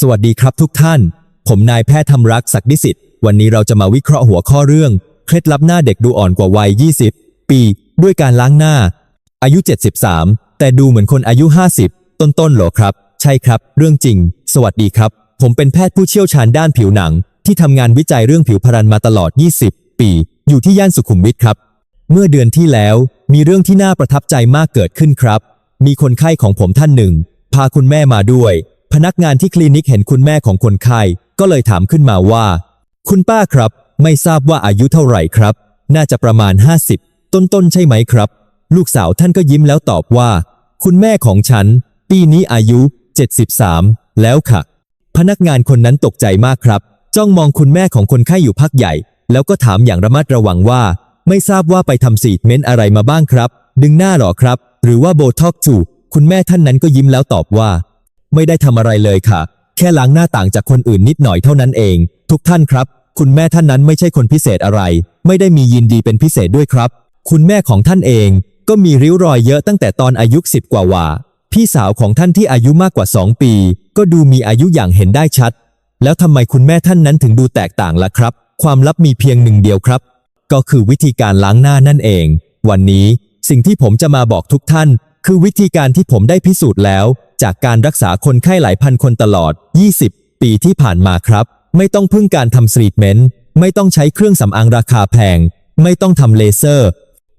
สวัสดีครับทุกท่าน ผมนายแพทย์ธรรมรักษ์ศักดิสิทธิ์ วันนี้เราจะมาวิเคราะห์หัวข้อเรื่อง เคล็ดลับหน้าเด็กดูอ่อนกว่าวัย 20 ปี ด้วยการล้างหน้า อายุ 73 แต่ดูเหมือนคนอายุ 50 ต้นๆหรอครับ ใช่ครับ เรื่องจริง สวัสดีครับ ผมเป็นแพทย์ผู้เชี่ยวชาญด้านผิวหนัง ที่ทำงานวิจัยเรื่องผิวพรรณมาตลอด 20 ปี อยู่ที่ย่านสุขุมวิทครับ เมื่อเดือนที่แล้ว มีเรื่องที่น่าประทับใจมากเกิดขึ้นครับ มีคนไข้ของผมท่านหนึ่ง พาคุณแม่มาด้วย พนักงานที่คลินิกเห็นคุณแม่ของคนไข้ ก็เลยถามขึ้นมาว่า คุณป้าครับ ไม่ทราบว่าอายุเท่าไหร่ครับ น่าจะประมาณ 50 ต้นๆใช่ไหมครับ ลูกสาวท่านก็ยิ้มแล้วตอบว่า คุณแม่ของฉัน ปีนี้อายุ 73 แล้วค่ะ พนักงานคนนั้นตกใจมากครับ จ้องมองคุณแม่ของคนไข้อยู่พักใหญ่ แล้วก็ถามอย่างระมัดระวังว่า ไม่ทราบว่าไปทำสีเม้นอะไรมาบ้างครับ ดึงหน้าหรอครับ หรือว่าโบท็อกจูคุณแม่ท่านนั้นก็ยิ้มแล้วตอบว่า ไม่ได้ทำอะไรเลยค่ะ แค่ล้างหน้าต่างจากคนอื่นนิดหน่อยเท่านั้นเอง ทุกท่านครับ คุณแม่ท่านนั้นไม่ใช่คนพิเศษอะไร ไม่ได้มียินดีเป็นพิเศษด้วยครับ คุณแม่ของท่านเอง ก็มีริ้วรอยเยอะตั้งแต่ตอนอายุสิบกว่าว่าพี่สาวของท่านที่อายุมากกว่าสองปี ก็ดูมีอายุอย่างเห็นได้ชัด แล้วทำไมคุณแม่ท่านนั้นถึงดูแตกต่างล่ะครับ ความลับมีเพียงหนึ่งเดียวครับ ก็คือวิธีการล้างหน้านั่นเอง วันนี้สิ่งที่ผมจะมาบอกทุกท่าน คือวิธีการที่ผมได้พิสูจน์แล้ว จากการรักษาคนไข้หลายพันคนตลอด 20 ปีที่ผ่านมาครับ ไม่ต้องพึ่งการทำสตรีทเมนต์ ไม่ต้องใช้เครื่องสำอางราคาแพง ไม่ต้องทำเลเซอร์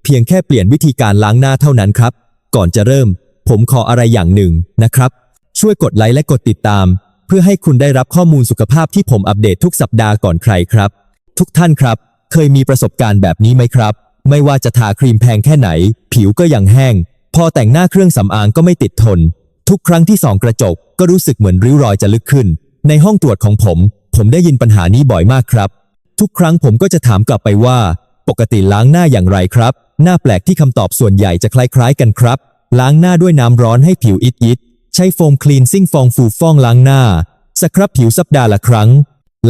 เพียงแค่เปลี่ยนวิธีการล้างหน้าเท่านั้นครับ ก่อนจะเริ่ม ผมขออะไรอย่างหนึ่งนะครับ ช่วยกดไลค์และกดติดตาม เพื่อให้คุณได้รับข้อมูลสุขภาพที่ผมอัปเดตทุกสัปดาห์ก่อนใครครับ ทุกท่านครับ เคยมีประสบการณ์แบบนี้ไหมครับ ไม่ว่าจะทาครีมแพงแค่ไหน ผิวก็ยังแห้ง พอแต่งหน้าเครื่องสำอางก็ไม่ติดทน ทุกครั้งที่ส่องกระจกก็รู้สึกเหมือนริ้วรอยจะลึกขึ้น ในห้องตรวจของผม ผมได้ยินปัญหานี้บ่อยมากครับ ทุกครั้งผมก็จะถามกลับไปว่า ปกติล้างหน้าอย่างไรครับ หน้าแปลกที่คำตอบส่วนใหญ่จะคล้ายๆกันครับ ล้างหน้าด้วยน้ำร้อนให้ผิวอิดอิดใช้โฟมคลีนซิ่งฟองฟูฟ่องล้างหน้าสครับผิวสัปดาห์ละครั้ง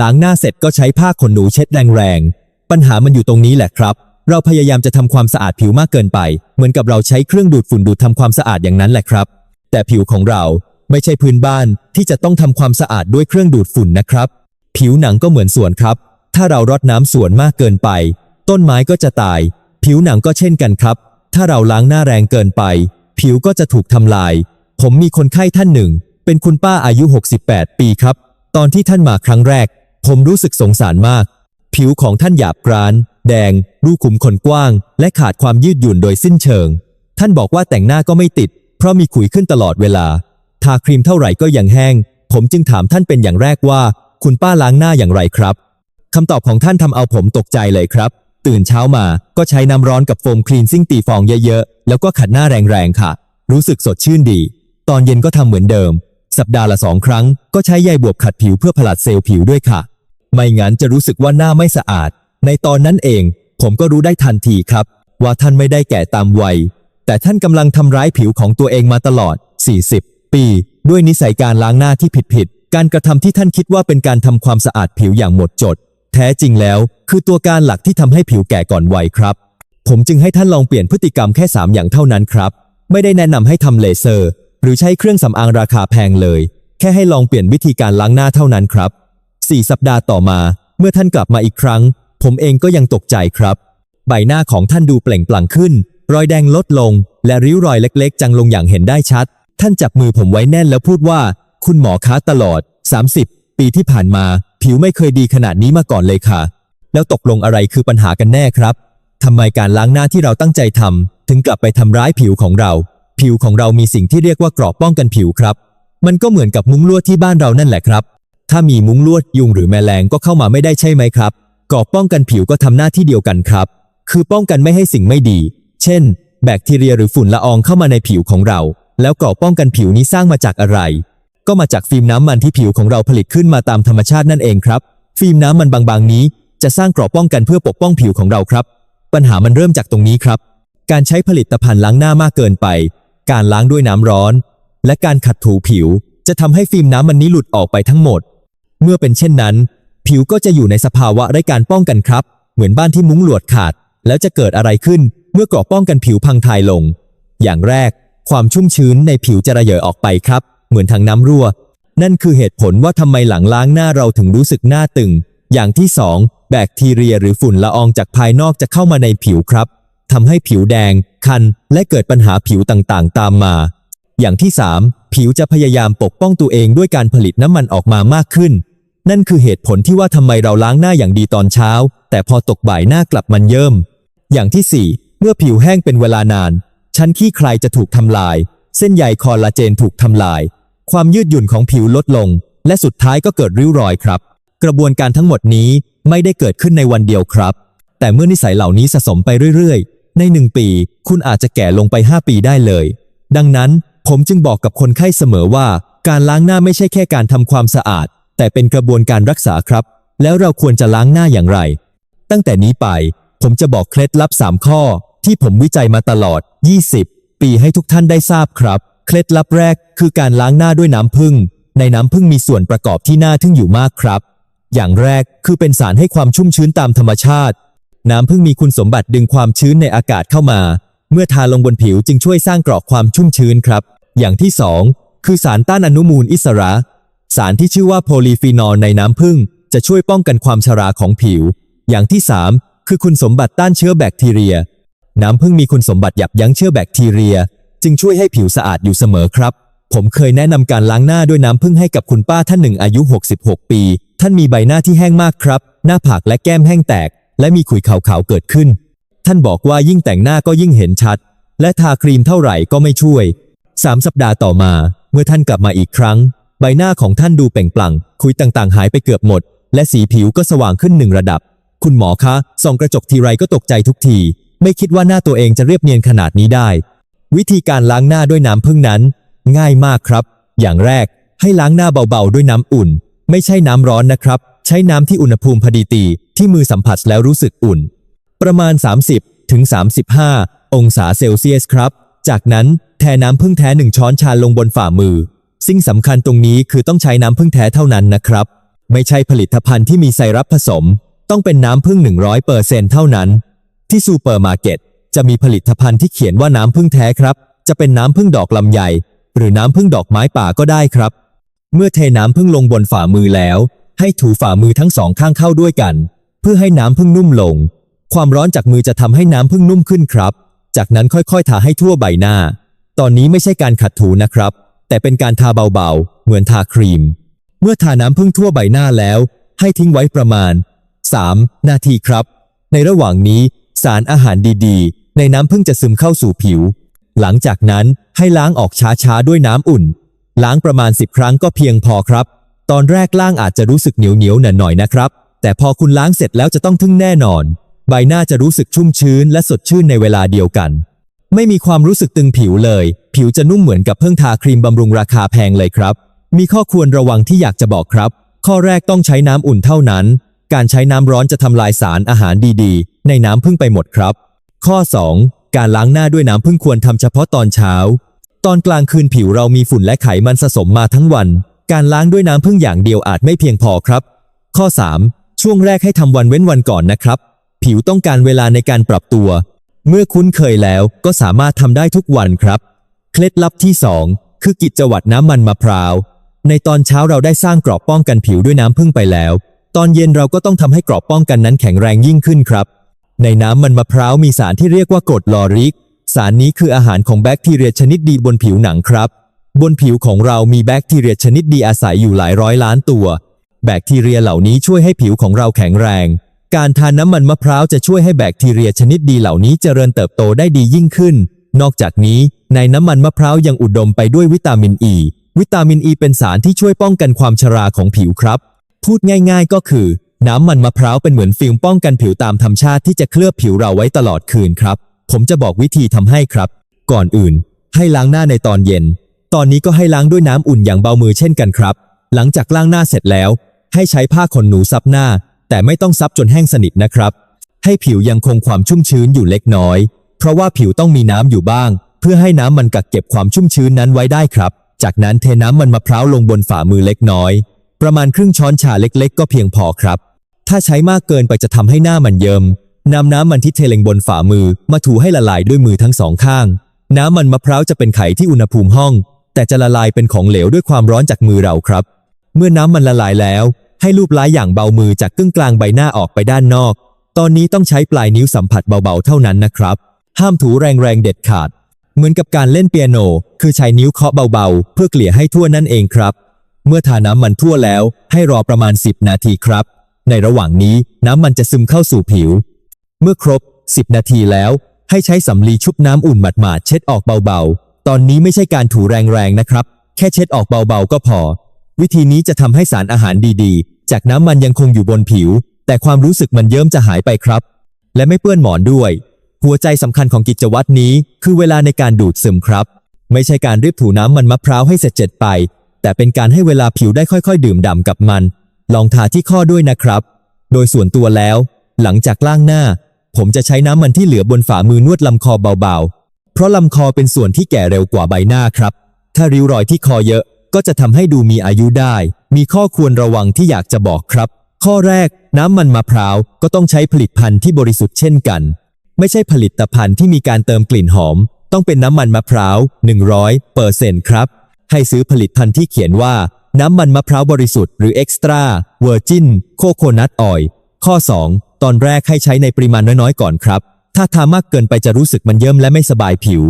ล้างหน้าเสร็จก็ใช้ผ้าขนหนูเช็ดแรงๆ ปัญหามันอยู่ตรงนี้แหละครับ เราพยายามจะทำความสะอาดผิวมากเกินไป เหมือนกับเราใช้เครื่องดูดฝุ่นดูดทำความสะอาดอย่างนั้นแหละครับ แต่ผิวของเราไม่ใช่พื้นบ้านที่จะต้องทำความสะอาดด้วยเครื่องดูดฝุ่นนะครับ ผิวหนังก็เหมือนสวนครับ ถ้าเรารดน้ำสวนมากเกินไป ต้นไม้ก็จะตาย ผิวหนังก็เช่นกันครับ ถ้าเราล้างหน้าแรงเกินไป ผิวก็จะถูกทำลาย ผมมีคนไข้ท่านหนึ่ง เป็นคุณป้าอายุ 68 ปีครับ ตอนที่ท่านมาครั้งแรก ผมรู้สึกสงสารมาก ผิวของท่านหยาบกร้าน แดง รูขุมขนกว้าง และขาดความยืดหยุ่นโดยสิ้นเชิง ท่านบอกว่าแต่งหน้าก็ไม่ติด เพราะมีขุยขึ้นตลอดเวลา ทาครีมเท่าไหร่ก็ยังแห้ง ผมจึงถามท่านเป็นอย่างแรกว่า คุณป้าล้างหน้าอย่างไรครับคำตอบของท่านทำเอาผมตกใจเลยครับ ตื่นเช้ามาก็ใช้น้ำร้อนกับโฟมคลีนซิ่งตีฟองเยอะๆ แล้วก็ขัดหน้าแรงๆค่ะ รู้สึกสดชื่นดี ตอนเย็นก็ทำเหมือนเดิม สัปดาห์ละสองครั้ง ก็ใช้ใยบวบขัดผิวเพื่อผลัดเซลล์ผิวด้วยค่ะ ไม่งั้นจะรู้สึกว่าหน้าไม่สะอาด ในตอนนั้นเอง ผมก็รู้ได้ทันทีครับ ว่าท่านไม่ได้แก่ตามวัย แต่ท่านกำลังทำร้ายผิวของตัวเองมาตลอด 40 ปี ด้วยนิสัยการล้างหน้าที่ผิดๆ การกระทำที่ท่านคิดว่าเป็นการทำความสะอาดผิวอย่างหมดจด แท้จริงแล้ว คือตัวการหลักที่ทำให้ผิวแก่ก่อนวัยครับ ผมจึงให้ท่านลองเปลี่ยนพฤติกรรมแค่ 3 อย่างเท่านั้นครับ ไม่ได้แนะนำให้ทำเลเซอร์ หรือใช้เครื่องสำอางราคาแพงเลย แค่ให้ลองเปลี่ยนวิธีการล้างหน้าเท่านั้นครับ 4 สัปดาห์ต่อมา เมื่อท่านกลับมาอีกครั้ง ผมเองก็ยังตกใจครับ ใบหน้าของท่านดูเปล่งปลั่งขึ้น รอยแดงลดลง และริ้วรอยเล็กๆจังลงอย่างเห็นได้ชัด ท่านจับมือผมไว้แน่นแล้วพูดว่า คุณหมอคะตลอด 30 ปีที่ผ่านมา ผิวไม่เคยดีขนาดนี้มาก่อนเลยค่ะ แล้วตกลงอะไรคือปัญหากันแน่ครับทำไมการล้างหน้าที่เราตั้งใจทำถึงกลับไปทำร้ายผิวของเรา ผิวของเรามีสิ่งที่เรียกว่ากรอบป้องกันผิวครับ มันก็เหมือนกับมุ้งลวดที่บ้านเรานั่นแหละครับ ถ้ามีมุ้งลวดยุงหรือแมลงก็เข้ามาไม่ได้ใช่ไหมครับกรอบป้องกันผิวก็ทำหน้าที่เดียวกันครับ คือป้องกันไม่ให้สิ่งไม่ดี เช่น แบคทีเรียหรือฝุ่นละอองเข้ามาในผิวของเรา แล้วกรอป้องกันผิวนี้สร้างมาจากอะไร ก็มาจากฟิล์มน้ำมันที่ผิวของเราผลิตขึ้นมาตามธรรมชาตินั่นเองครับ ฟิล์มน้ำมันบางๆนี้ จะสร้างกรอบป้องกันเพื่อปกป้องผิวของเราครับ ปัญหามันเริ่มจากตรงนี้ครับ การใช้ผลิตภัณฑ์ล้างหน้ามากเกินไป การล้างด้วยน้ำร้อน และการขัดถูผิว จะทำให้ฟิล์มน้ำมันนี้หลุดออกไปทั้งหมด เมื่อเป็นเช่นนั้น ผิวก็จะอยู่ในสภาวะไร้การป้องกันครับ เหมือนบ้านที่มุ้งหลวดขาด แล้วจะเกิดอะไรขึ้นเมื่อกรอบป้องกันผิวพังทลายลง อย่างแรก ความชุ่มชื้นในผิวจะระเหยออกไปครับ เหมือนทางน้ำรั่ว นั่นคือเหตุผลว่าทำไมหลังล้างหน้าเราถึงรู้สึกหน้าตึง อย่างที่สองแบคทีเรียหรือฝุ่นละอองจากภายนอกจะเข้ามาในผิวครับทำให้ผิวแดง คัน และเกิดปัญหาผิวต่างๆ ตามมา อย่างที่ 3 ผิวจะพยายามปกป้องตัวเองด้วยการผลิตน้ำมันออกมามากขึ้น นั่นคือเหตุผลที่ว่าทำไมเราล้างหน้าอย่างดีตอนเช้า แต่พอตกบ่ายหน้ากลับมันเยิ่ม อย่างที่ 4 เมื่อผิวแห้งเป็นเวลานาน ชั้นขี้ใครจะถูกทำลาย เส้นใยคอลลาเจนถูกทำลาย ความยืดหยุ่นของผิวลดลง และสุดท้ายก็เกิดริ้วรอยครับ กระบวนการทั้งหมดนี้ไม่ได้เกิดขึ้นในวันเดียวครับ แต่เมื่อนิสัยเหล่านี้สะสมไปเรื่อยๆ ในหนึ่งปี คุณอาจจะแก่ลงไป 5 ปีได้เลย ดังนั้นผมจึงบอกกับคนไข้เสมอว่า การล้างหน้าไม่ใช่แค่การทำความสะอาด แต่เป็นกระบวนการรักษาครับ แล้วเราควรจะล้างหน้าอย่างไร ตั้งแต่นี้ไป ผมจะบอกเคล็ดลับ 3 ข้อ ที่ผมวิจัยมาตลอด 20 ปีให้ทุกท่านได้ทราบครับ เคล็ดลับแรกคือการล้างหน้าด้วยน้ำผึ้ง ในน้ำผึ้งมีส่วนประกอบที่น่าทึ่งอยู่มากครับ อย่างแรกคือเป็นสารให้ความชุ่มชื้นตามธรรมชาติ น้ำผึ้งมีคุณสมบัติดึงความชื้นในอากาศเข้ามา เมื่อทาลงบนผิวจึงช่วยสร้างกรอบความชุ่มชื้นครับ อย่างที่สองคือสารต้านอนุมูลอิสระ สารที่ชื่อว่าโพลีฟีนอลในน้ำผึ้งจะช่วยป้องกันความชราของผิว อย่างที่สาม คือคุณสมบัติต้านเชื้อแบคทีเรีย น้ำผึ้งมีคุณสมบัติยับยั้งเชื้อแบคทีเรีย จึงช่วยให้ผิวสะอาดอยู่เสมอครับ ผมเคยแนะนำการล้างหน้าด้วยน้ำผึ้งให้กับคุณป้าท่านหนึ่งอายุ 66 ปี ท่านมีใบหน้าที่แห้งมากครับ หน้าผากและแก้มแห้งแตก และมีขุยขาวๆเกิดขึ้น ท่านบอกว่ายิ่งแต่งหน้าก็ยิ่งเห็นชัด และทาครีมเท่าไหร่ก็ไม่ช่วยสามสัปดาห์ต่อมา เมื่อท่านกลับมาอีกครั้ง ใบหน้าของท่านดูเปล่งปลั่ง คุยต่างๆ หายไปเกือบหมด และสีผิวก็สว่างขึ้นหนึ่งระดับ คุณหมอคะ ส่องกระจกทีไรก็ตกใจทุกที ไม่คิดว่าหน้าตัวเองจะเรียบเนียนขนาดนี้ได้ วิธีการล้างหน้าด้วยน้ำพึ่งนั้น ง่ายมากครับ อย่างแรก ให้ล้างหน้าเบาๆด้วยน้ำอุ่น ไม่ใช่น้ำร้อนนะครับ ใช้น้ำที่อุณหภูมิพอดีตีที่มือสัมผัสแล้วรู้สึกอุ่น ประมาณ 30ถึง35 องศาเซลเซียสครับ จากนั้นแทน้ำพึ่งแท้หนึ่งช้อนชาลงบนฝ่ามือ สิ่งสำคัญตรงนี้คือต้องใช้น้ำพึ่งแท้เท่านั้นนะครับ ไม่ใช่ผลิตภัณฑ์ที่มีไซรัปผสม ต้องเป็นน้ำพึ่ง 100%เท่านั้น ที่ซูเปอร์มาร์เก็ตจะมีผลิตภัณฑ์ที่เขียนว่าน้ำพึ่งแท้ครับ จะเป็นน้ำพึ่งดอกลำไยหรือน้ำพึ่งดอกไม้ป่าก็ได้ครับ เมื่อเทน้ำพึ่งลงบนฝ่ามือแล้ว ให้ถูฝ่ามือทั้งสองข้างเข้าด้วยกัน เพื่อให้น้ำพึ่งนุ่มลง ความร้อนจากมือจะทำให้น้ำพึ่งนุ่มขึ้นครับ จากนั้นค่อยๆ ทาให้ทั่วใบหน้า ตอนนี้ไม่ใช่การขัดถูนะครับ แต่เป็นการทาเบาๆ เหมือนทาครีม เมื่อทาน้ำพึ่งทั่วใบหน้าแล้ว ให้ทิ้งไว้ประมาณ 3 นาทีครับ ในระหว่างนี้สารอาหารดีๆ ในน้ำพึ่งจะซึมเข้าสู่ผิว หลังจากนั้นให้ล้างออกช้าๆ ด้วยน้ำอุ่น ล้างประมาณ 10 ครั้งก็เพียงพอครับ ตอนแรกล้างอาจจะรู้สึกเหนียวๆหน่อยๆนะครับ แต่พอคุณล้างเสร็จแล้วจะต้องทึ่งแน่นอน ใบหน้าจะรู้สึกชุ่มชื้นและสดชื่นในเวลาเดียวกัน ไม่มีความรู้สึกตึงผิวเลย ผิวจะนุ่มเหมือนกับเพิ่งทาครีมบำรุงราคาแพงเลยครับ มีข้อควรระวังที่อยากจะบอกครับ ข้อแรกต้องใช้น้ำอุ่นเท่านั้น การใช้น้ำร้อนจะทำลายสารอาหารดีๆ ในน้ำพึ่งไปหมดครับ ข้อ 2 การล้างหน้าด้วยน้ำพึ่งควรทำเฉพาะตอนเช้า ตอนกลางคืนผิวเรามีฝุ่นและไขมันสะสมมาทั้งวัน การล้างด้วยน้ำพึ่งอย่างเดียวอาจไม่เพียงพอครับ ข้อ 3 ช่วงแรกให้ทำวันเว้นวันก่อนนะครับ ผิวต้องการเวลาในการปรับตัว เมื่อคุ้นเคยแล้วก็สามารถทำได้ทุกวันครับ เคล็ดลับที่ 2 คือกิจวัตรน้ำมันมะพร้าวในตอนเช้าเราได้สร้างกรอบป้องกันผิวด้วยน้ำพึ่งไปแล้ว ตอนเย็นเราก็ต้องทำให้กรอบป้องกันนั้นแข็งแรงยิ่งขึ้นครับ ในน้ำมันมะพร้าวมีสารที่เรียกว่ากรดลอริก สารนี้คืออาหารของแบคทีเรียชนิดดีบนผิวหนังครับ บนผิวของเรามีแบคทีเรียชนิดดีอาศัยอยู่หลายร้อยล้านตัว แบคทีเรียเหล่านี้ช่วยให้ผิวของเราแข็งแรง การทานน้ำมันมะพร้าวจะช่วยให้แบคทีเรียชนิดดีเหล่านี้เจริญเติบโตได้ดียิ่งขึ้น นอกจากนี้ ในน้ำมันมะพร้าวยังอุดมไปด้วยวิตามินอ e. ีวิตามินอ e ีเป็นสารที่ช่วยป้องกันความชราของผิวครับ พูดง่าย ๆ ก็คือ น้ำมันมะพร้าวเป็นเหมือนฟิล์มป้องกันผิวตามธรรมชาติที่จะเคลือบผิวเราไว้ตลอดคืนครับ ผมจะบอกวิธีทำให้ครับ ก่อนอื่น ให้ล้างหน้าในตอนเย็น ตอนนี้ก็ให้ล้างด้วยน้ำอุ่นอย่างเบามือเช่นกันครับ หลังจากล้างหน้าเสร็จแล้ว ให้ใช้ผ้าขนหนูซับหน้า แต่ไม่ต้องซับจนแห้งสนิทนะครับ ให้ผิวยังคงความชุ่มชื้นอยู่เล็กน้อย เพราะว่าผิวต้องมีน้ำอยู่บ้าง เพื่อให้น้ำมันกักเก็บความชุ่มชื้นนั้นไว้ได้ครับ จากนั้นเทน้ำมันมะพร้าวลงบนฝ่ามือเล็กน้อย ประมาณครึ่งช้อนชาเล็กๆ ก็เพียงพอครับ ถ้าใช้มากเกินไปจะทำให้หน้ามันเยิมนำน้ำมันที่เทลงบนฝ่ามือมาถูให้ละลายด้วยมือทั้งสองข้าง น้ำมันมะพร้าวจะเป็นไข่ที่อุณหภูมิห้อง แต่จะละลายเป็นของเหลวด้วยความร้อนจากมือเราครับ เมื่อน้ำมันละลายแล้ว ให้ลูบล้ายอย่างเบามือจากกึ่งกลางใบหน้าออกไปด้านนอก ตอนนี้ต้องใช้ปลายนิ้วสัมผัสเบาๆเท่านั้นนะครับ ห้ามถูแรงๆเด็ดขาด เหมือนกับการเล่นเปียโน คือใช้นิ้วเคาะเบาๆ เพื่อเกลี่ยให้ทั่วนั่นเองครับ เมื่อทาน้ำมันทั่วแล้ว ให้รอประมาณ 10 นาทีครับ ในระหว่างนี้น้ำมันจะซึมเข้าสู่ผิว เมื่อครบ 10 นาทีแล้ว ให้ใช้สำลีชุบน้ำอุ่นหมาดๆเช็ดออกเบาๆ ตอนนี้ไม่ใช่การถูแรงๆนะครับ แค่เช็ดออกเบาๆก็พอ วิธีนี้จะทำให้สารอาหารดีๆ จากน้ำมันยังคงอยู่บนผิว แต่ความรู้สึกมันเยิ้มจะหายไปครับ และไม่เปื้อนหมอนด้วย หัวใจสำคัญของกิจวัตรนี้ คือเวลาในการดูดซึมครับ ไม่ใช่การรีบถูน้ำมันมะพร้าวให้เสร็จเจ็ดไป แต่เป็นการให้เวลาผิวได้ค่อยๆ ดื่มด่ำกับมัน ลองทาที่ข้อด้วยนะครับ โดยส่วนตัวแล้ว หลังจากล้างหน้า ผมจะใช้น้ำมันที่เหลือบนฝ่ามือนวดลำคอเบาๆ เพราะลำคอเป็นส่วนที่แก่เร็วกว่าใบหน้าครับ ถ้าริ้วรอยที่คอเยอะก็จะทำให้ดูมีอายุได้ มีข้อควรระวังที่อยากจะบอกครับ ข้อแรก น้ำมันมะพร้าวก็ต้องใช้ผลิตภัณฑ์ที่บริสุทธิ์เช่นกัน ไม่ใช่ผลิตภัณฑ์ที่มีการเติมกลิ่นหอม ต้องเป็นน้ำมันมะพร้าว 100เปอร์เซ็นต์ครับ ให้ซื้อผลิตภัณฑ์ที่เขียนว่า น้ำมันมะพร้าวบริสุทธิ์หรือ Extra Virgin Coconut Oil ข้อ 2 ตอนแรกให้ใช้ในปริมาณน้อยๆ ก่อนครับ ถ้าทามากเกินไปจะรู้สึกมันเยิ้มและไม่สบายผิว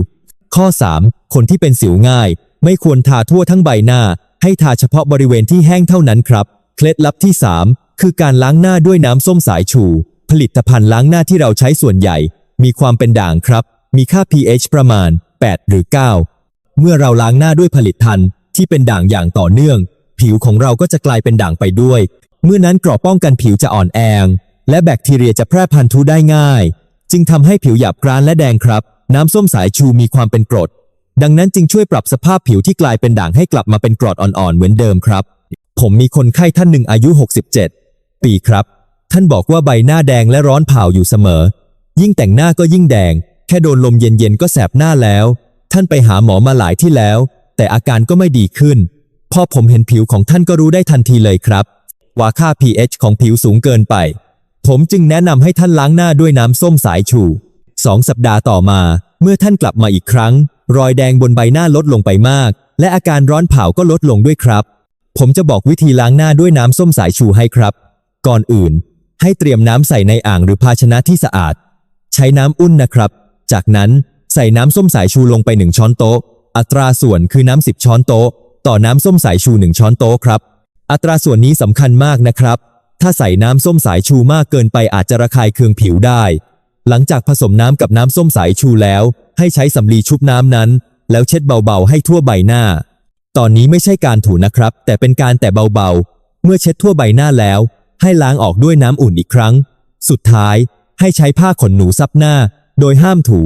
ข้อ 3 คนที่เป็นสิวง่าย ไม่ควรทาทั่วทั้งใบหน้า ให้ทาเฉพาะบริเวณที่แห้งเท่านั้นครับ เคล็ดลับที่ 3 คือการล้างหน้าด้วยน้ำส้มสายชู ผลิตภัณฑ์ล้างหน้าที่เราใช้ส่วนใหญ่ มีความเป็นด่างครับ มีค่า pH ประมาณ 8 หรือ 9 เมื่อเราล้างหน้าด้วยผลิตภัณฑ์ที่เป็นด่างอย่างต่อเนื่อง ผิวของเราก็จะกลายเป็นด่างไปด้วย เมื่อนั้นกรอบป้องกันผิวจะอ่อนแองและแบคทีเรียจะแพร่พันธุ์ได้ง่าย จึงทำให้ผิวหยาบกร้านและแดงครับ น้ำส้มสายชูมีความเป็นกรด ดังนั้นจึงช่วยปรับสภาพผิวที่กลายเป็นด่างให้กลับมาเป็นกรดอ่อนๆเหมือนเดิมครับ ผมมีคนไข้ท่านหนึ่งอายุ 67 ปีครับ ท่านบอกว่าใบหน้าแดงและร้อนเผาอยู่เสมอ ยิ่งแต่งหน้าก็ยิ่งแดง แค่โดนลมเย็นๆก็แสบหน้าแล้ว ท่านไปหาหมอมาหลายที่แล้ว แต่อาการก็ไม่ดีขึ้น พอผมเห็นผิวของท่านก็รู้ได้ทันทีเลยครับ ว่าค่า pH ของผิวสูงเกินไป ผมจึงแนะนำให้ท่านล้างหน้าด้วยน้ำส้มสายชูสองสัปดาห์ต่อมา เมื่อท่านกลับมาอีกครั้ง รอยแดงบนใบหน้าลดลงไปมาก และอาการร้อนเผาก็ลดลงด้วยครับ ผมจะบอกวิธีล้างหน้าด้วยน้ำส้มสายชูให้ครับ ก่อนอื่น ให้เตรียมน้ำใส่ในอ่างหรือภาชนะที่สะอาด ใช้น้ำอุ่นนะครับ จากนั้น ใส่น้ำส้มสายชูลงไป 1 ช้อนโต๊ะ อัตราส่วนคือน้ำ10 ช้อนโต๊ะ ต่อน้ำส้มสายชู 1 ช้อนโต๊ะครับ อัตราส่วนนี้สำคัญมากนะครับ ถ้าใส่น้ำส้มสายชูมากเกินไปอาจจะระคายเคืองผิวได้ หลังจากผสมน้ำกับน้ำส้มสายชูแล้ว ให้ใช้สำลีชุบน้ำนั้น แล้วเช็ดเบาๆให้ทั่วใบหน้า ตอนนี้ไม่ใช่การถูนะครับ แต่เป็นการแต่เบาๆ เมื่อเช็ดทั่วใบหน้าแล้ว ให้ล้างออกด้วยน้ำอุ่นอีกครั้ง สุดท้ายให้ใช้ผ้าขนหนูซับหน้า โดยห้ามถู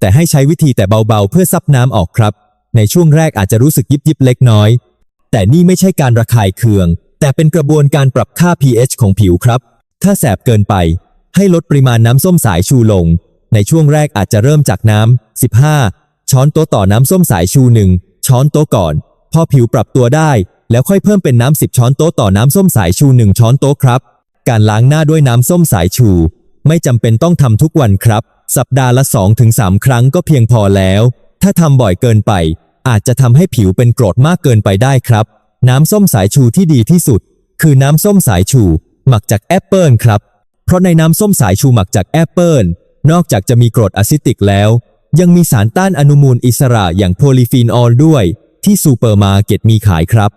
แต่ให้ใช้วิธีแต่เบาๆ เพื่อซับน้ำออกครับ ในช่วงแรกอาจจะรู้สึกยิบยิบเล็กน้อย แต่นี่ไม่ใช่การระคายเคือง แต่เป็นกระบวนการปรับค่า pH ของผิวครับ ถ้าแสบเกินไป ให้ลดปริมาณน้ำส้มสายชูลง ในช่วงแรกอาจจะเริ่มจากน้ำ15 ช้อนโต๊ะต่อน้ำส้มสายชูหนึ่งช้อนโต๊ะก่อน พอผิวปรับตัวได้ แล้วค่อยเพิ่มเป็นน้ำ10 ช้อนโต๊ะต่อน้ำส้มสายชูหนึ่งช้อนโต๊ะครับ การล้างหน้าด้วยน้ำส้มสายชู ไม่จำเป็นต้องทำทุกวันครับ สัปดาห์ละ 2-3 ครั้งก็เพียงพอแล้ว ถ้าทำบ่อยเกินไป อาจจะทำให้ผิวเป็นกรดมากเกินไปได้ครับ น้ำส้มสายชูที่ดีที่สุด คือน้ำส้มสายชู หมักจากแอปเปิลครับ เพราะในน้ำส้มสายชูหมักจากแอปเปิลนอกจากจะมีกรดอะซิติกแล้ว ยังมีสารต้านอนุมูลอิสระอย่างโพลีฟีนอลด้วย ที่ซูเปอร์มาร์เก็ตมีขายครับ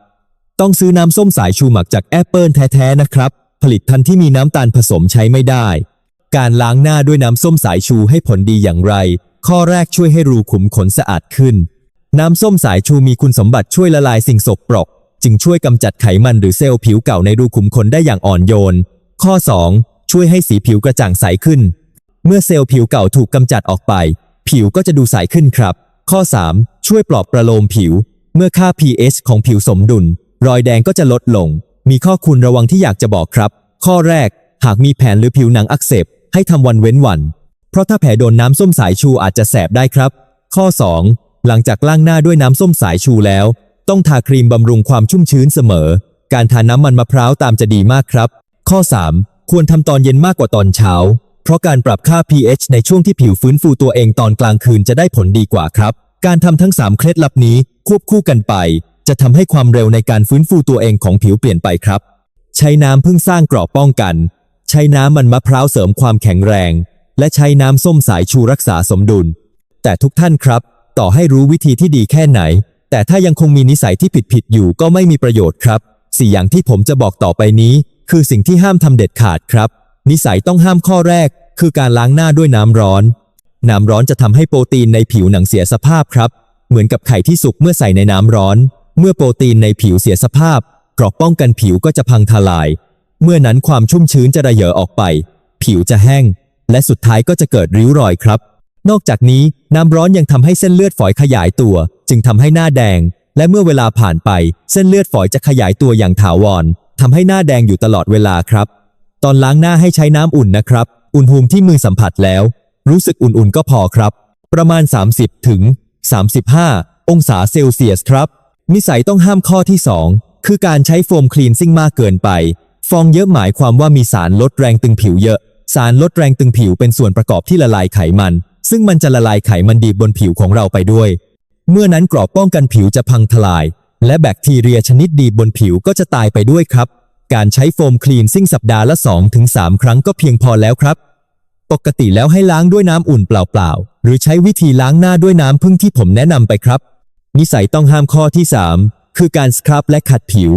ต้องซื้อน้ำส้มสายชูหมักจากแอปเปิลแท้ๆนะครับ ผลิตภัณฑ์ที่มีน้ำตาลผสมใช้ไม่ได้ การล้างหน้าด้วยน้ำส้มสายชูให้ผลดีอย่างไร ข้อแรกช่วยให้รูขุมขนสะอาดขึ้น น้ำส้มสายชูมีคุณสมบัติช่วยละลายสิ่งสกปรก จึงช่วยกำจัดไขมันหรือเซลล์ผิวเก่าในรูขุมขนได้อย่างอ่อนโยน ข้อ 2 ช่วยให้สีผิวกระจ่างใสขึ้น เมื่อเซลล์ผิวเก่าถูกกำจัดออกไป ผิวก็จะดูใสขึ้นครับ ข้อ 3 ช่วยปลอบประโลมผิว เมื่อค่า pH ของผิวสมดุล รอยแดงก็จะลดลง มีข้อควรระวังที่อยากจะบอกครับ ข้อแรก หากมีแผลหรือผิวหนังอักเสบ ให้ทำวันเว้นวัน เพราะถ้าแผลโดนน้ำส้มสายชูอาจจะแสบได้ครับ ข้อ 2 หลังจากล้างหน้าด้วยน้ำส้มสายชูแล้ว ต้องทาครีมบำรุงความชุ่มชื้นเสมอ การทาน้ำมันมะพร้าวตามจะดีมากครับ ข้อ 3 ควรทำตอนเย็นมากกว่าตอนเช้า เพราะการปรับค่า pH ในช่วงที่ผิวฟื้นฟูตัวเองตอนกลางคืนจะได้ผลดีกว่าครับ การทำทั้ง 3 เคล็ดลับนี้ควบคู่กันไป จะทำให้ความเร็วในการฟื้นฟูตัวเองของผิวเปลี่ยนไปครับ ใช้น้ำพึ่งสร้างกราะป้องกัน ใช้น้ำมันมะพร้าวเสริมความแข็งแรง และใช้น้ำส้มสายชูรักษาสมดุล แต่ทุกท่านครับ ต่อให้รู้วิธีที่ดีแค่ไหน แต่ถ้ายังคงมีนิสัยที่ผิดผิดๆอยู่ก็ไม่มีประโยชน์ครับสี่อย่างที่ผมจะบอกต่อไปนี้ คือสิ่งที่ห้ามทำเด็ดขาดครับ นิสัยต้องห้ามข้อแรก คือการล้างหน้าด้วยน้ำร้อน น้ำร้อนจะทำให้โปรตีนในผิวหนังเสียสภาพครับ เหมือนกับไข่ที่สุกเมื่อใส่ในน้ำร้อน เมื่อโปรตีนในผิวเสียสภาพเกราะป้องกันผิวก็จะพังทลาย เมื่อนั้นความชุ่มชื้นจะระเหยอออกไป ผิวจะแห้ง และสุดท้ายก็จะเกิดริ้วรอยครับ นอกจากนี้น้ำร้อนยังทำให้เส้นเลือดฝอยขยายตัว จึงทำให้หน้าแดง และเมื่อเวลาผ่านไป เส้นเลือดฝอยจะขยายตัวอย่างถาวรทำให้หน้าแดงอยู่ตลอดเวลาครับ ตอนล้างหน้าให้ใช้น้ำอุ่นนะครับ อุณหภูมิที่มือสัมผัสแล้ว รู้สึกอุ่นๆก็พอครับ ประมาณ 30 ถึง 35 องศาเซลเซียสครับ นิสัยต้องห้ามข้อที่ 2 คือการใช้โฟมคลีนซิ่งมากเกินไป ฟองเยอะหมายความว่ามีสารลดแรงตึงผิวเยอะ สารลดแรงตึงผิวเป็นส่วนประกอบที่ละลายไขมัน ซึ่งมันจะละลายไขมันดีบนผิวของเราไปด้วย เมื่อนั้นกรอบป้องกันผิวจะพังทลาย และแบคทีเรียชนิดดีบนผิวก็จะตายไปด้วยครับ การใช้โฟมคลีนซิ่งสัปดาห์ละ 2-3 ครั้งก็เพียงพอแล้วครับ ปกติแล้วให้ล้างด้วยน้ำอุ่นเปล่าๆ หรือใช้วิธีล้างหน้าด้วยน้ำพึ่งที่ผมแนะนำไปครับ นิสัยต้องห้ามข้อที่ 3 คือการสครับและขัดผิว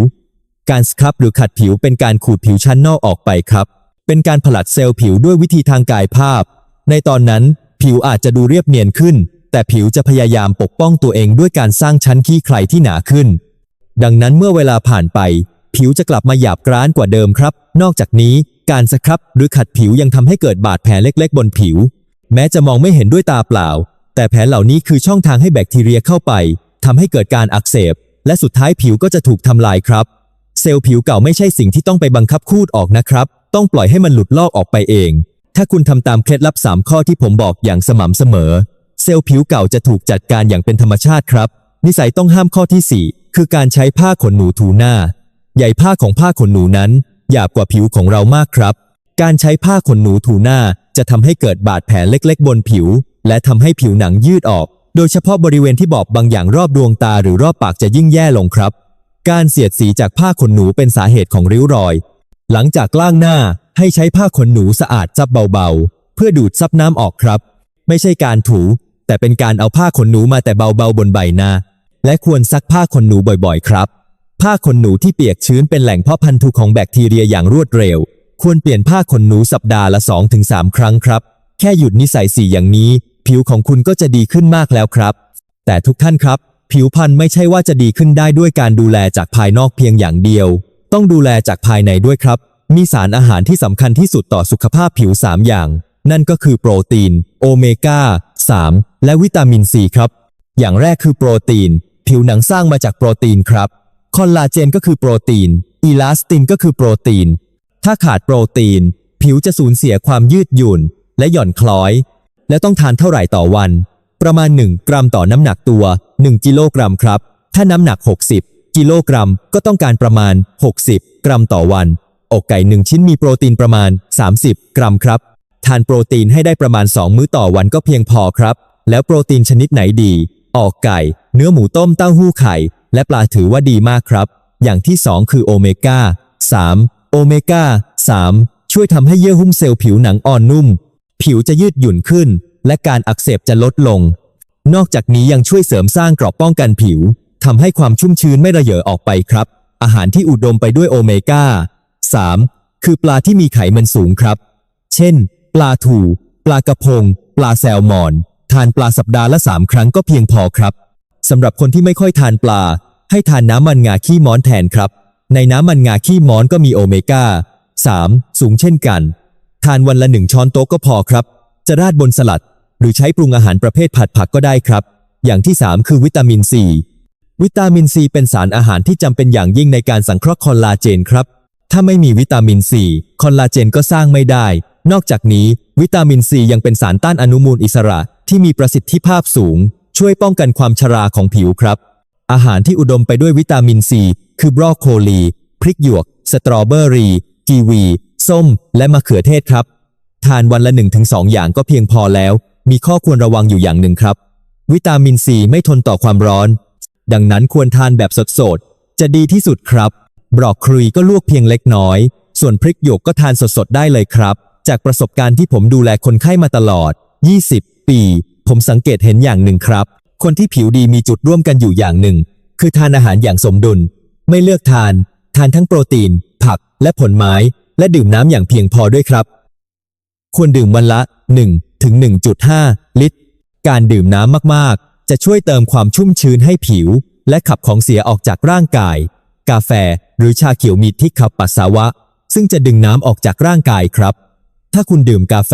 การสครับหรือขัดผิวเป็นการขูดผิวชั้นนอกออกไปครับ เป็นการผลัดเซลล์ผิวด้วยวิธีทางกายภาพ ในตอนนั้นผิวอาจจะดูเรียบเนียนขึ้น แต่ผิวจะพยายามปกป้องตัวเองด้วยการสร้างชั้นขี้ใครที่หนาขึ้น ดังนั้นเมื่อเวลาผ่านไป ผิวจะกลับมาหยาบกร้านกว่าเดิมครับ นอกจากนี้การสครับหรือขัดผิวยังทำให้เกิดบาดแผลเล็ก ๆ บนผิว แม้จะมองไม่เห็นด้วยตาเปล่า แต่แผลเหล่านี้คือช่องทางให้แบคทีเรียเข้าไปทำให้เกิดการอักเสบ และสุดท้ายผิวก็จะถูกทำลายครับ ซลล์ผิวเก่าไม่ใช่สิ่งที่ต้องไปบังคับคูดออกนะครับ ต้องปล่อยให้มันหลุดลอกออกไปเอง ถ้าคุณทำตามเคล็ดลับ 3 ข้อที่ผมบอกอย่างสม่ำเสมอ เซลล์ผิวเก่าจะถูกจัดการอย่างเป็นธรรมชาติครับ นิสัยต้องห้ามข้อที่ 4 คือการใช้ผ้าขนหนูถูหน้าใยผ้าของผ้าขนหนูนั้น หยาบกว่าผิวของเรามากครับ การใช้ผ้าขนหนูถูหน้า จะทำให้เกิดบาดแผลเล็ก ๆ บนผิว และทำให้ผิวหนังยืดออก โดยเฉพาะบริเวณที่บอบบางอย่างรอบดวงตาหรือรอบปากจะยิ่งแย่ลงครับ การเสียดสีจากผ้าขนหนูเป็นสาเหตุของริ้วรอย หลังจากล้างหน้าให้ใช้ผ้าขนหนูสะอาดซับเบาๆ เพื่อดูดซับน้ำออกครับ ไม่ใช่การถู แต่เป็นการเอาผ้าขนหนูมาแต่เบาๆบนใบหน้า และควรซักผ้าขนหนูบ่อยๆ ครับ ผ้าขนหนูที่เปียกชื้นเป็นแหล่งเพาะพันธุของแบคทีเรียอย่างรวดเร็ว ควรเปลี่ยนผ้าขนหนูสัปดาห์ละ 2-3 ครั้งครับ แค่หยุดนิสัยสีอย่างนี้ ผิวของคุณก็จะดีขึ้นมากแล้วครับ แต่ทุกท่านครับ ผิวพรรณไม่ใช่ว่าจะดีขึ้นได้ด้วยการดูแลจากภายนอกเพียงอย่างเดียว ต้องดูแลจากภายในด้วยครับ มีสารอาหารที่สำคัญที่สุดต่อสุขภาพผิว 3 อย่าง นั่นก็คือโปรตีน โอเมก้า 3 และวิตามินซีครับ อย่างแรกคือโปรตีน ผิวหนังสร้างมาจากโปรตีนครับ คอลลาเจนก็คือโปรตีน อีลาสตินก็คือโปรตีน ถ้าขาดโปรตีน ผิวจะสูญเสียความยืดหยุ่น และหย่อนคล้อย และต้องทานเท่าไหร่ต่อวัน ประมาณ 1 กรัมต่อน้ำหนักตัว 1 กิโลกรัมครับ ถ้าน้ำหนัก 60 กิโลกรัมก็ต้องการประมาณ 60 กรัมต่อวัน อกไก่ 1 ชิ้นมีโปรตีนประมาณ 30 กรัมครับ ทานโปรตีนให้ได้ประมาณ 2 มื้อต่อวันก็เพียงพอครับ แล้วโปรตีนชนิดไหนดี ออกไก่ เนื้อหมูต้มเต้าหู้ไข่ และปลาถือว่าดีมากครับ อย่างที่ 2 คือโอเมก้า 3 โอเมก้า 3 ช่วยทำให้เยื่อหุ้มเซลล์ผิวหนังอ่อนนุ่ม ผิวจะยืดหยุ่นขึ้น และการอักเสบจะลดลง นอกจากนี้ยังช่วยเสริมสร้างเกราะป้องกันผิวทำให้ความชุ่มชื้นไม่ระเหยอออกไปครับ อาหารที่อุดมไปด้วยโอเมก้า 3 คือปลาที่มีไขมันสูงครับ เช่น ปลาถู ปลากระพง ปลาแซลมอน ทานปลาสัปดาห์ละ3ครั้งก็เพียงพอครับสำหรับคนที่ไม่ค่อยทานปลา ให้ทานน้ำมันงาขี้ม้อนแทนครับ ในน้ำมันงาขี้ม้อนก็มีโอเมก้า 3 สูงเช่นกัน ทานวันละหนึ่งช้อนโต๊ะก็พอครับ จะราดบนสลัด หรือใช้ปรุงอาหารประเภทผัดผักก็ได้ครับ อย่างที่ 3 คือวิตามินซีวิตามินซีเป็นสารอาหารที่จำเป็นอย่างยิ่งในการสังเคราะห์คอลลาเจนครับ ถ้าไม่มีวิตามินซีคอลลาเจนก็สร้างไม่ได้ นอกจากนี้ วิตามินซียังเป็นสารต้านอนุมูลอิสระ ที่มีประสิทธิภาพสูง ช่วยป้องกันความชราของผิวครับ อาหารที่อุดมไปด้วยวิตามินซีคือบรอกโคลี พริกหยวก สตรอเบอรี่ กีวี ส้ม และมะเขือเทศครับ ทานวันละ 1-2 อย่างก็เพียงพอแล้ว มีข้อควรระวังอยู่อย่างหนึ่งครับ วิตามินซีไม่ทนต่อความร้อน ดังนั้นควรทานแบบสดๆ จะดีที่สุดครับ บรอกครุยก็ลวกเพียงเล็กน้อย ส่วนพริกหยวกก็ทานสดๆ ได้เลยครับ จากประสบการณ์ที่ผมดูแลคนไข้มาตลอด 20 ปี ผมสังเกตเห็นอย่างหนึ่งครับ คนที่ผิวดีมีจุดร่วมกันอยู่อย่างหนึ่ง คือทานอาหารอย่างสมดุล ไม่เลือกทาน ทานทั้งโปรตีน ผัก และผลไม้ และดื่มน้ำอย่างเพียงพอด้วยครับ ควรดื่มวันละ 1 ถึง 1.5 ลิตร การดื่มน้ำมากๆ จะช่วยเติมความชุ่มชื้นให้ผิว และขับของเสียออกจากร่างกาย กาแฟหรือชาเขียวมีที่ขับปัสสาวะ ซึ่งจะดึงน้ำออกจากร่างกายครับ ถ้าคุณดื่มกาแฟ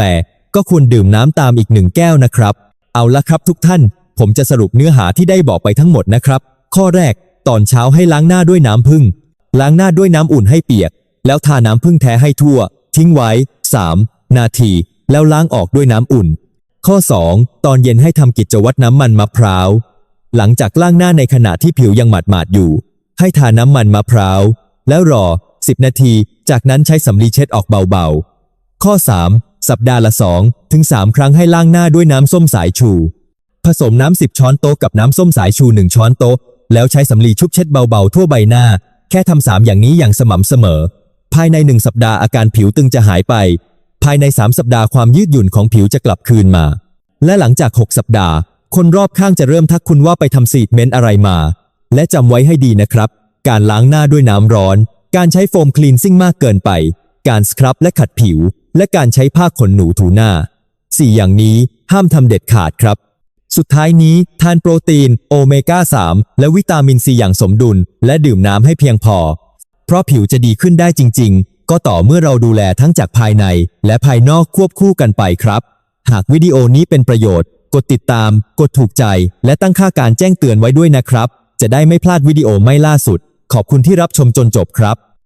ก็ควรดื่มน้ำตามอีกหนึ่งแก้วนะครับ เอาละครับทุกท่าน ผมจะสรุปเนื้อหาที่ได้บอกไปทั้งหมดนะครับ ข้อแรก ตอนเช้าให้ล้างหน้าด้วยน้ำผึ้งล้างหน้าด้วยน้ำอุ่นให้เปียก แล้วทาน้ำผึ้งแท้ให้ทั่ว ทิ้งไว้ 3 นาที แล้วล้างออกด้วยน้ำอุ่น ข้อ 2 ตอนเย็นให้ทำกิจวัตรน้ำมันมะพร้าว หลังจากล้างหน้าในขณะที่ผิวยังหมาดๆอยู่ ให้ทาน้ำมันมะพร้าว แล้วรอ 10 นาที จากนั้นใช้สำลีเช็ดออกเบาๆ ข้อ 3 สัปดาห์ละ 2 ถึง 3 ครั้งให้ล้างหน้าด้วยน้ำส้มสายชู ผสมน้ำ 10 ช้อนโต๊ะกับน้ำส้มสายชู 1 ช้อนโต๊ะ แล้วใช้สำลีชุบเช็ดเบาๆทั่วใบหน้า แค่ทำสามอย่างนี้อย่างสม่ำเสมอ ภายใน1สัปดาห์อาการผิวตึงจะหายไป ภายใน 3 สัปดาห์ความยืดหยุ่นของผิวจะกลับคืนมา และหลังจาก 6 สัปดาห์ คนรอบข้างจะเริ่มทักคุณว่าไปทำซีดเมนต์อะไรมา และจำไว้ให้ดีนะครับ การล้างหน้าด้วยน้ำร้อน การใช้โฟมคลีนซิ่งมากเกินไป การสครับและขัดผิว และการใช้ผ้าขนหนูถูหน้าสี่อย่างนี้ห้ามทำเด็ดขาดครับ สุดท้ายนี้ทานโปรตีน โอเมก้า 3 และวิตามินซีอย่างสมดุล และดื่มน้ำให้เพียงพอ เพราะผิวจะดีขึ้นได้จริง ๆ ก็ต่อเมื่อเราดูแลทั้งจากภายใน และภายนอกควบคู่กันไปครับ หากวิดีโอนี้เป็นประโยชน์ กดติดตาม กดถูกใจ และตั้งค่าการแจ้งเตือนไว้ด้วยนะครับ จะได้ไม่พลาดวิดีโอไม่ล่าสุด ขอบคุณที่รับชมจนจบครับ